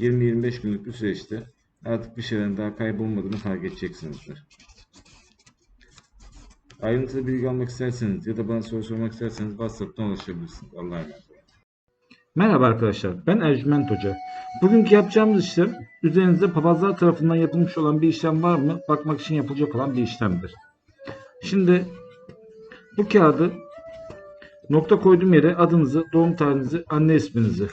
20-25 günlük bir süreçte artık bir şeylerin daha kaybolmadığını fark edeceksinizdir. Ayrıntılı bilgi almak isterseniz ya da bana soru sormak isterseniz WhatsApp'tan ulaşabilirsiniz. Allah'a emanet. Merhaba arkadaşlar, ben Ercüment Hoca. Bugünkü yapacağımız işlem, üzerinizde papazlar tarafından yapılmış olan bir işlem var mı? Bakmak için yapılacak olan bir işlemdir. Şimdi bu kağıdı nokta koyduğum yere adınızı, doğum tarihinizi, anne isminizi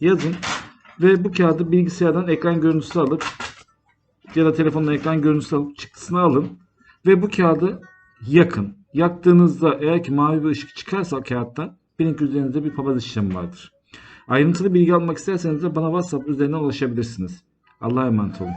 yazın ve bu kağıdı bilgisayardan ekran görüntüsü alıp ya da telefondan ekran görüntüsü alıp çıktısını alın ve bu kağıdı yakın. Yaktığınızda eğer ki mavi bir ışık çıkarsa kağıtta bilin ki üzerinizde bir papaz işlemi vardır. Ayrıntılı bilgi almak isterseniz de bana WhatsApp üzerinden ulaşabilirsiniz. Allah'a emanet olun.